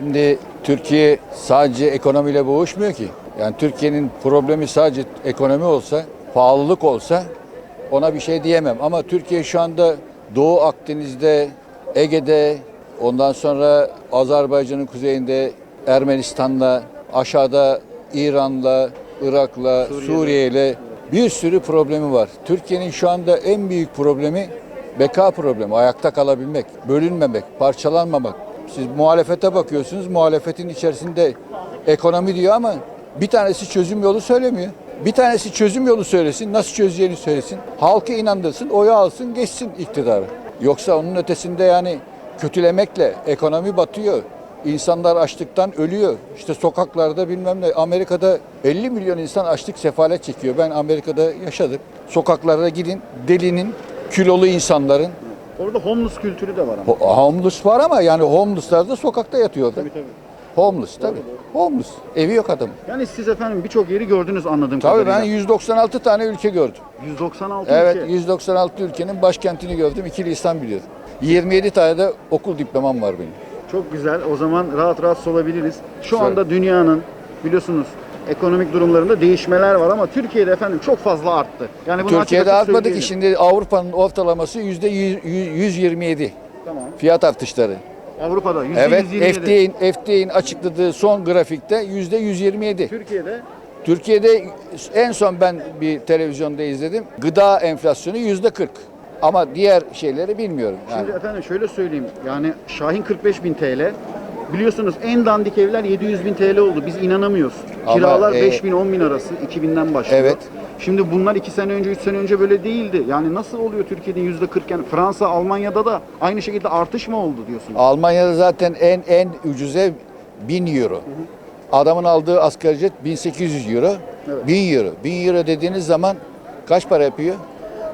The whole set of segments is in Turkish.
Şimdi Türkiye sadece ekonomiyle boğuşmuyor ki. Yani Türkiye'nin problemi sadece ekonomi olsa, pahalılık olsa ona bir şey diyemem. Ama Türkiye şu anda Doğu Akdeniz'de, Ege'de, ondan sonra Azerbaycan'ın kuzeyinde Ermenistan'la, aşağıda İran'la, Irak'la, Suriye'yle bir sürü problemi var. Türkiye'nin şu anda en büyük problemi beka problemi, ayakta kalabilmek, bölünmemek, parçalanmamak. Siz muhalefete bakıyorsunuz, muhalefetin içerisinde ekonomi diyor ama bir tanesi çözüm yolu söylemiyor. Bir tanesi çözüm yolu söylesin, nasıl çözeceğini söylesin. Halkı inandırsın, oyu alsın, geçsin iktidarı. Yoksa onun ötesinde yani kötülemekle ekonomi batıyor. İnsanlar açlıktan ölüyor. İşte sokaklarda bilmem ne. Amerika'da 50 milyon insan açlık sefalet çekiyor. Ben Amerika'da yaşadım. Sokaklarda gidin delinin, kilolu insanların. Orada homeless kültürü de var ama. Ho- Homeless var ama yani homeless'lar da sokakta yatıyor. Tabii tabii. Homeless tabii. Homeless. Evi yok adamın. Yani siz efendim birçok yeri gördünüz anladığım Tabii ben kadarıyla. 196 tane ülke gördüm. 196 Evet, ülke. 196 ülkenin başkentini gördüm. İki lisan biliyorum. 27 tane de okul diplomam var benim. Çok güzel. O zaman rahat rahat olabiliriz. Şu Söyle. anda dünyanın biliyorsunuz ekonomik durumlarında değişmeler var ama Türkiye'de efendim çok fazla arttı. Yani bunu Türkiye'de açık açık artmadı ki söyleyelim. şimdi Avrupa'nın ortalaması yüzde yüz- yüz- 127 Tamam. fiyat artışları. Avrupa'da %127. Evet, FDA'nin FDA'nin açıkladığı son grafikte yüzde 127. Türkiye'de Türkiye'de en son ben bir televizyonda izledim. Gıda enflasyonu yüzde 40. Ama diğer şeyleri bilmiyorum. Yani. Şimdi efendim şöyle söyleyeyim. Yani Şahin 45 bin TL. Biliyorsunuz en dandik evler 700 bin TL oldu. Biz inanamıyoruz. Ama, Kiralar e, 5 bin 10 bin arası. 2000'den başlıyor. Evet. Şimdi bunlar 2 sene önce 3 sene önce böyle değildi. Yani nasıl oluyor Türkiye'de %40 yani Fransa, Almanya'da da aynı şekilde artış mı oldu diyorsunuz? Almanya'da zaten en en ucuz ev 1000 euro. Adamın aldığı asgari ücret 1800 euro. Evet. 1000 euro. 1000 euro dediğiniz zaman kaç para yapıyor?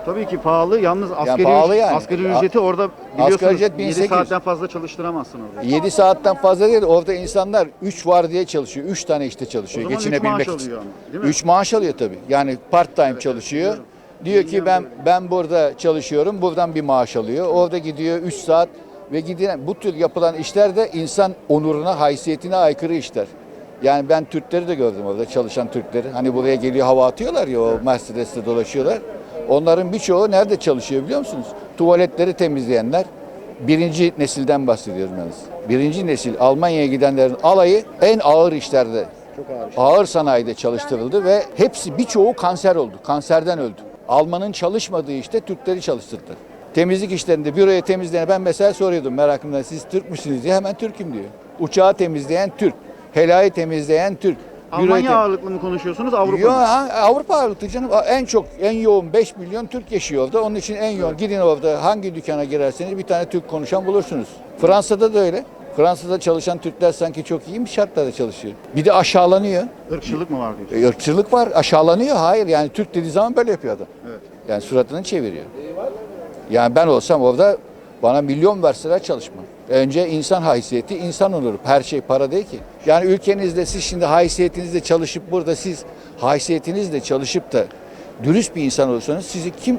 Tabii ki pahalı. Yalnız asgari, pahalı ücret- yani. asgari ücreti orada asgari biliyorsunuz ücret 7 1800. saatten fazla çalıştıramazsın orada. 7 saatten fazla değil. Orada insanlar 3 var diye çalışıyor. 3 tane işte O çalışıyor zaman üç geçinebilmek maaş için. alıyor ama, değil mi? 3 maaş alıyor tabii. Yani part time çalışıyor. biliyorum. Diyor ki ben ben burada çalışıyorum. Buradan bir maaş alıyor. Orada gidiyor 3 saat ve gidilen bu tür yapılan işler de insan onuruna, haysiyetine aykırı işler. Yani ben Türkleri de gördüm orada çalışan Türkleri. Hani buraya geliyor hava atıyorlar ya o Mercedes'te dolaşıyorlar. Onların birçoğu nerede çalışıyor biliyor musunuz? Tuvaletleri temizleyenler. Birinci nesilden bahsediyorum yalnız. Birinci nesil Almanya'ya gidenlerin alayı en ağır işlerde Çok ağır. ağır sanayide çalıştırıldı ve hepsi birçoğu kanser oldu. Kanserden öldü. Almanın çalışmadığı işte Türkleri çalıştırdı. Temizlik işlerinde büroya temizleyen ben mesela soruyordum merakımdan siz Türk müsünüz diye hemen Türk'üm diyor. Uçağı temizleyen Türk. Helayı temizleyen Türk. Almanya tem- ağırlıklı mı konuşuyorsunuz Avrupa Yo, mı? Avrupa ağırlıklı canım. En çok, en yoğun 5 milyon Türk yaşıyor orada. Onun için en yoğun. Gidin orada hangi dükkana girerseniz bir tane Türk konuşan bulursunuz. Fransa'da da öyle. Fransa'da çalışan Türkler sanki çok iyi bir şartlarda çalışıyor. Bir de aşağılanıyor. Irkçılık mı var diyorsunuz? E, ırkçılık var, aşağılanıyor. Hayır yani Türk dediği zaman böyle yapıyor adam. Evet. Yani suratını çeviriyor. Yani ben olsam orada bana milyon verseler çalışmam. Önce insan haysiyeti, insan onuru. Her şey para değil ki. Yani ülkenizde siz şimdi haysiyetinizle çalışıp burada siz haysiyetinizle çalışıp da dürüst bir insan olursanız sizi kim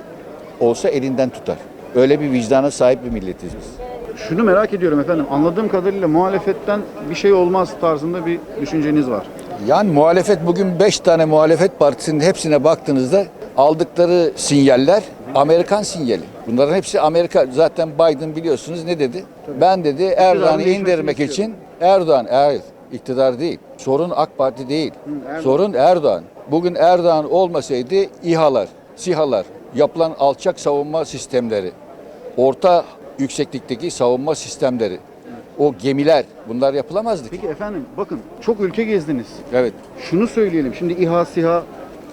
olsa elinden tutar. Öyle bir vicdana sahip bir milletiz biz. Şunu merak ediyorum efendim. Anladığım kadarıyla muhalefetten bir şey olmaz tarzında bir düşünceniz var. Yani muhalefet bugün 5 tane muhalefet partisinin hepsine baktığınızda aldıkları sinyaller Amerikan sinyali. Bunların hepsi Amerika. Zaten Biden biliyorsunuz ne dedi? Ben dedi Erdoğan'ı indirmek için Erdoğan, evet iktidar değil. Sorun AK Parti değil. Erdoğan. Sorun Erdoğan. Bugün Erdoğan olmasaydı İHA'lar, SİHA'lar, yapılan alçak savunma sistemleri, orta yükseklikteki savunma sistemleri, o gemiler bunlar yapılamazdı. ki. Peki efendim bakın çok ülke gezdiniz. Evet. Şunu söyleyelim şimdi İHA, SİHA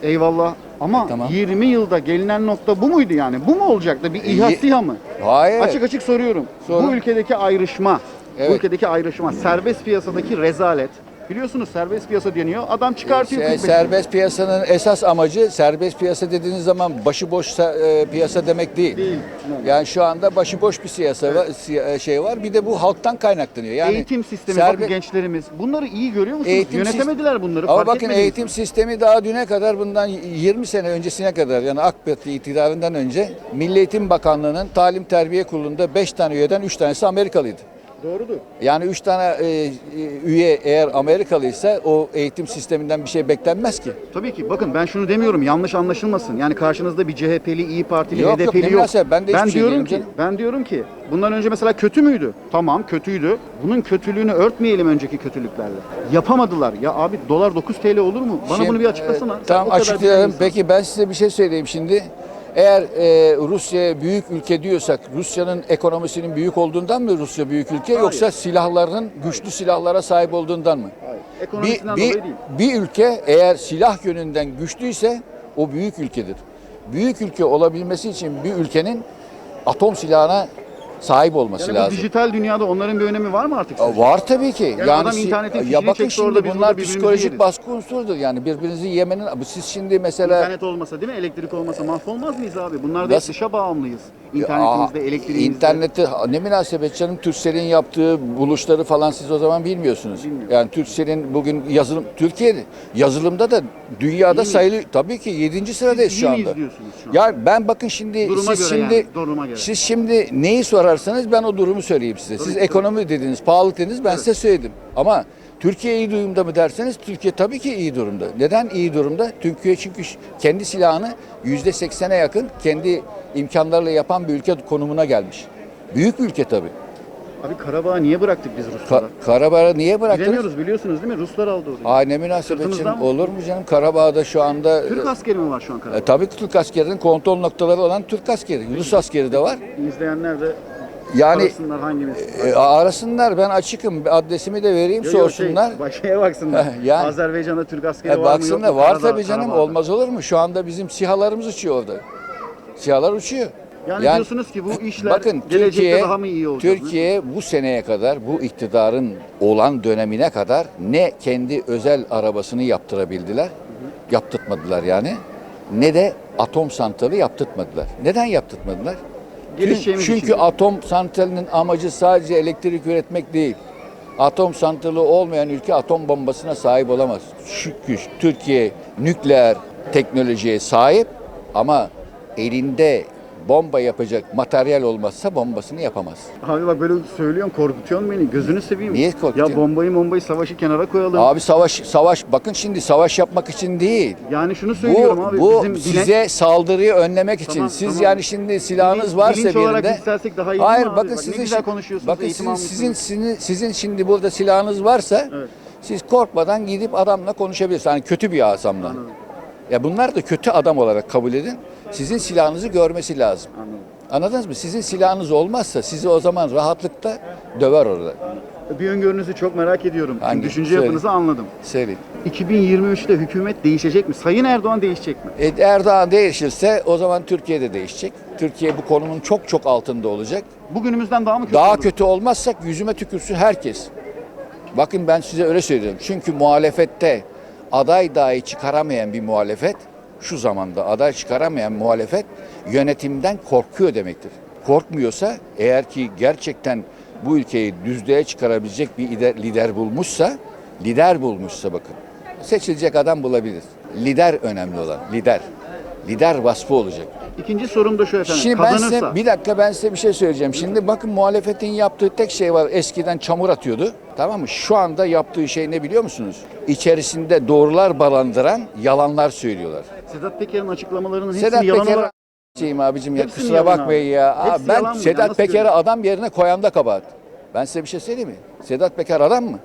eyvallah ama Tamam. 20 yılda gelinen nokta bu muydu yani? Bu mu olacaktı? Bir İHA, Ye- SİHA mı? Hayır. Açık açık soruyorum. Sorun. Bu ülkedeki ayrışma, bu Evet. ülkedeki ayrışma, serbest piyasadaki rezalet. Biliyorsunuz serbest piyasa deniyor. Adam çıkartıyor Se- 45 serbest piyasanın esas amacı serbest piyasa dediğiniz zaman başıboş se- e, piyasa demek değil. Değil. Yani şu anda başıboş bir siyasa var, siya- şey var. Bir de bu halktan kaynaklanıyor. Yani eğitim sistemi serbe- bakın gençlerimiz bunları iyi görüyor musunuz? Eğitim sis- Yönetemediler bunları. Ama fark bakın etmediniz eğitim mi? sistemi daha düne kadar bundan 20 sene öncesine kadar yani AK Parti iktidarından önce Milli Eğitim Bakanlığı'nın Talim Terbiye Kurulu'nda 5 tane üyeden 3 tanesi Amerikalıydı. Doğrudur. Yani üç tane e, e, üye eğer Amerikalıysa o eğitim sisteminden bir şey beklenmez ki. Tabii ki bakın ben şunu demiyorum yanlış anlaşılmasın. Yani karşınızda bir CHP'li, İyi Partili, Yok, yok, HDP'li yok. münasebet, ben de hiçbir şey diyorum ki canım. ben diyorum ki bundan önce mesela kötü müydü? Tamam kötüydü. Bunun kötülüğünü örtmeyelim önceki kötülüklerle. Yapamadılar. Ya abi dolar 9 TL olur mu? Bana Şimdi, bunu bir açıklasana. e, Tamam açıklayalım. Peki ben size bir şey söyleyeyim şimdi. Eğer e, Rusya büyük ülke diyorsak Rusya'nın ekonomisinin büyük olduğundan mı Rusya büyük ülke Hayır. yoksa silahların güçlü silahlara sahip olduğundan mı? Hayır, Bir, bir, dolayı değil. bir ülke eğer silah yönünden güçlüyse o büyük ülkedir. Büyük ülke olabilmesi için bir ülkenin atom silahına sahip olması Yani bu lazım. dijital dünyada onların bir önemi var mı artık? Aa, sizce? Var tabii ki. Yani adam si- internetin ya fişini bakın çekse orada şimdi biz burada bunlar birbirimizi psikolojik yeriz. baskı unsurudur. Yani birbirinizi yemenin siz şimdi mesela İnternet olmasa değil mi? Elektrik olmasa mahvolmaz mıyız abi? Bunlar da Nasıl? dışa bağımlıyız. İnternetimizde, aa, elektriğimizde. İnternette ne münasebet canım Türkcell'in yaptığı buluşları falan siz o zaman bilmiyorsunuz. Yani Türkcell'in bugün yazılım Türkiye'de yazılımda da dünyada İyi mi? sayılı tabii ki 7. sıradayız şu iyi mi anda. izliyorsunuz şu an? Ya ben bakın şimdi Duruma siz göre şimdi yani, duruma göre. siz şimdi neyi sorarsanız ben o durumu söyleyeyim size. Siz Tabii, ekonomi dediniz, pahalı dediniz ben Evet. size söyledim. Ama Türkiye iyi durumda mı derseniz Türkiye tabii ki iyi durumda. Neden iyi durumda? Türkiye çünkü kendi silahını yüzde seksene yakın kendi imkanlarıyla yapan bir ülke konumuna gelmiş. Büyük bir ülke tabii. Abi Karabağ'ı niye bıraktık biz Ruslara? Ka- Karabağ'ı niye bıraktınız? Giremiyoruz biliyorsunuz değil mi? Ruslar aldı orayı. Aa ne münasebet canım. mı? Olur mu canım? Karabağ'da şu anda Türk askeri mi var şu an e, Karabağ'da? tabii ki Türk askerinin kontrol noktaları olan Türk askeri. Rus askeri de var. İzleyenler de Yani arasınlar hangimiz? e, arasınlar ben açıkım. Adresimi de vereyim Yo, yo, sorsunlar. Şey, başaya baksınlar. Yani- Azerbaycan'da Türk askeri E, var mı yok baksınlar mu? var Karadağ- tabii canım Karabağ'da. olmaz olur mu? Şu anda bizim sihalarımız uçuyor orada. Sihalar uçuyor. Yani, diyorsunuz ki bu işler Bakın gelecekte Türkiye, daha mı iyi olacak? Türkiye bu seneye kadar bu iktidarın olan dönemine kadar ne kendi özel arabasını yaptırabildiler, yaptırtmadılar yani, ne de atom santrali yaptırtmadılar. Neden yaptırtmadılar? Gelişeceğimiz Çünkü için. atom santralinin amacı sadece elektrik üretmek değil. Atom santrali olmayan ülke atom bombasına sahip olamaz. Çünkü Türkiye nükleer teknolojiye sahip ama elinde bomba yapacak materyal olmazsa bombasını yapamaz. Abi bak böyle söylüyorsun korkutuyorsun beni. Gözünü seveyim. Niye korkutuyorsun? Ya bombayı bombayı savaşı kenara koyalım. Abi savaş savaş bakın şimdi savaş yapmak için değil. Yani şunu söylüyorum Bu, abi. bu bizim size saldırıyı önlemek için. Tamam, Siz tamam. yani şimdi silahınız Bilinç- varsa bilinç olarak istersek daha iyi Hayır abi? bakın Bak sizin güzel konuşuyorsunuz, Bakın sizin, sizin sizin sizin şimdi burada silahınız varsa Evet. siz korkmadan gidip adamla konuşabilirsiniz. Yani kötü bir adamla. Anladım. Ya bunlar da kötü adam olarak kabul edin. Sizin silahınızı görmesi lazım. Anladım. Anladınız mı? Sizin silahınız olmazsa sizi o zaman rahatlıkla döver orada. Bir öngörünüzü çok merak ediyorum. Hangi? düşünce Söyle. yapınızı anladım. Seri. 2023'te hükümet değişecek mi? Sayın Erdoğan değişecek mi? E, Erdoğan değişirse o zaman Türkiye de değişecek. Türkiye bu konunun çok çok altında olacak. Bugünümüzden daha mı kötü Daha olur? kötü olmazsak yüzüme tükürsün herkes. Bakın ben size öyle söylüyorum. Çünkü muhalefette aday dahi çıkaramayan bir muhalefet, şu zamanda aday çıkaramayan muhalefet yönetimden korkuyor demektir. Korkmuyorsa eğer ki gerçekten bu ülkeyi düzlüğe çıkarabilecek bir lider, lider bulmuşsa, lider bulmuşsa bakın seçilecek adam bulabilir. Lider önemli olan, lider. Lider vasfı olacak. İkinci sorum da şu efendim. Şimdi ben size bir dakika ben size bir şey söyleyeceğim. Şimdi bakın muhalefetin yaptığı tek şey var. Eskiden çamur atıyordu. Tamam mı? Şu anda yaptığı şey ne biliyor musunuz? İçerisinde doğrular barındıran yalanlar söylüyorlar. Sedat Peker'in açıklamalarının hepsini Sedat yalan Peker olarak şeyim abicim ya Hepsini kusura bakmayın abi. ya. Hepsi ben? Sedat Peker'i adam yerine koyanda kabahat. Ben size bir şey söyleyeyim mi? Sedat Peker adam mı?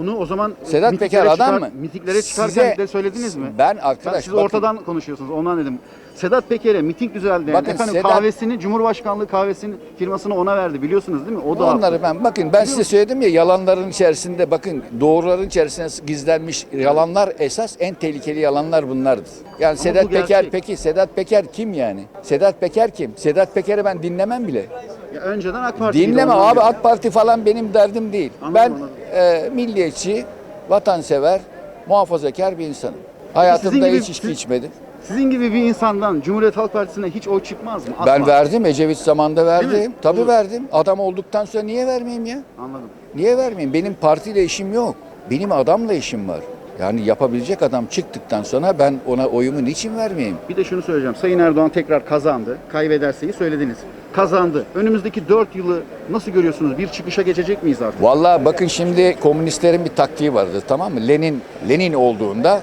onu o zaman Sedat Peker adam çıkar- mı? Mitiklere çıkarken Size- de söylediniz mi? Ben Ben arkadaş siz bakın- ortadan konuşuyorsunuz ondan dedim. Sedat Peker'e miting düzenleyen Bakın efendim Sedat- kahvesini Cumhurbaşkanlığı kahvesini firmasına ona verdi biliyorsunuz değil mi? O da Onları haklı. ben bakın ben size söyledim ya yalanların içerisinde bakın doğruların içerisinde gizlenmiş yalanlar esas en tehlikeli yalanlar bunlardır. Yani Sedat bu Peker gerçek. peki Sedat Peker kim yani? Sedat Peker kim? Sedat Peker'i ben dinlemem bile. Ya önceden AK Parti Dinleme abi AK Parti falan benim derdim değil. Anladım, ben anladım. e, milliyetçi, vatansever, muhafazakar bir insanım. Hayatımda hiç içki içmedim. Sizin gibi bir insandan Cumhuriyet Halk Partisi'ne hiç oy çıkmaz mı? Asla. Ben verdim Ecevit zamanında verdim. Tabii Olur. verdim. Adam olduktan sonra niye vermeyeyim ya? Anladım. Niye vermeyeyim? Benim partiyle işim yok. Benim adamla işim var. Yani yapabilecek adam çıktıktan sonra ben ona oyumu niçin vermeyeyim? Bir de şunu söyleyeceğim. Sayın Erdoğan tekrar kazandı. Kaybederseyi söylediniz. kazandı. Önümüzdeki 4 yılı nasıl görüyorsunuz? Bir çıkışa geçecek miyiz artık? Vallahi bakın şimdi komünistlerin bir taktiği vardı tamam mı? Lenin Lenin olduğunda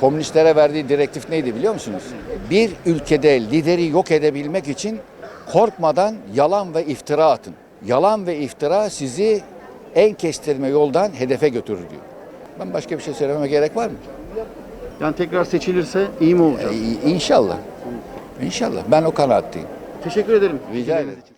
komünistlere verdiği direktif neydi biliyor musunuz? Bir ülkede lideri yok edebilmek için korkmadan yalan ve iftira atın. Yalan ve iftira sizi en kestirme yoldan hedefe götürür diyor. Ben başka bir şey söylememe gerek var mı? Yani tekrar seçilirse iyi mi olacak? E, inşallah. İnşallah. Ben o kanaatteyim. Teşekkür ederim. Rica ederim.